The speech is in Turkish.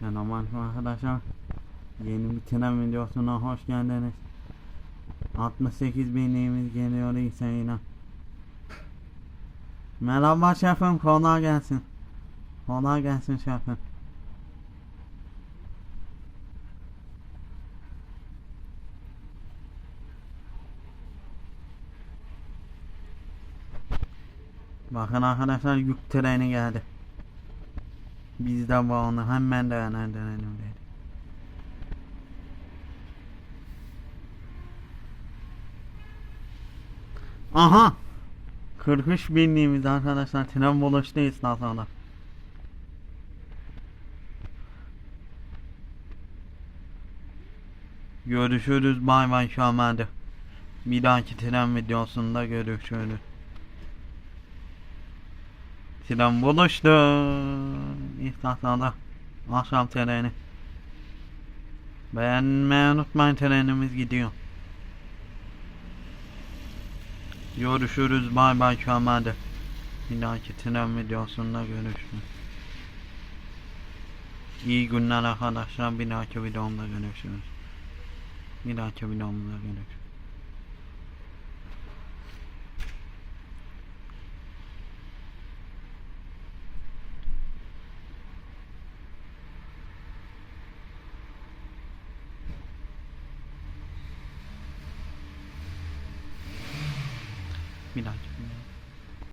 Selamünaleyküm arkadaşlar. Yeni bir tren videosuna hoş geldiniz. 68 binliğimiz geliyor yine. Merhaba şefim kolay gelsin. Kolay gelsin şefim. Bakın arkadaşlar yük treni geldi. Biz de bu onu hemen değerlendirelim dedi. Aha! 43 binliğimiz arkadaşlar tren buluştu istasyonda. Görüşürüz bay bay Şamer'de. Bir dahaki tren videosunda görüşürüz. Tren buluştu. İstasyonda. Akşam treni. Beğenmeyi unutmayın trenimiz gidiyor. Görüşürüz bay bay Kemal'de. Bir dahaki tren videosunda görüşürüz. İyi günler arkadaşlar. Bir dahaki videomda görüşürüz. Bir dahaki videomda görüşürüz. Let me not do that.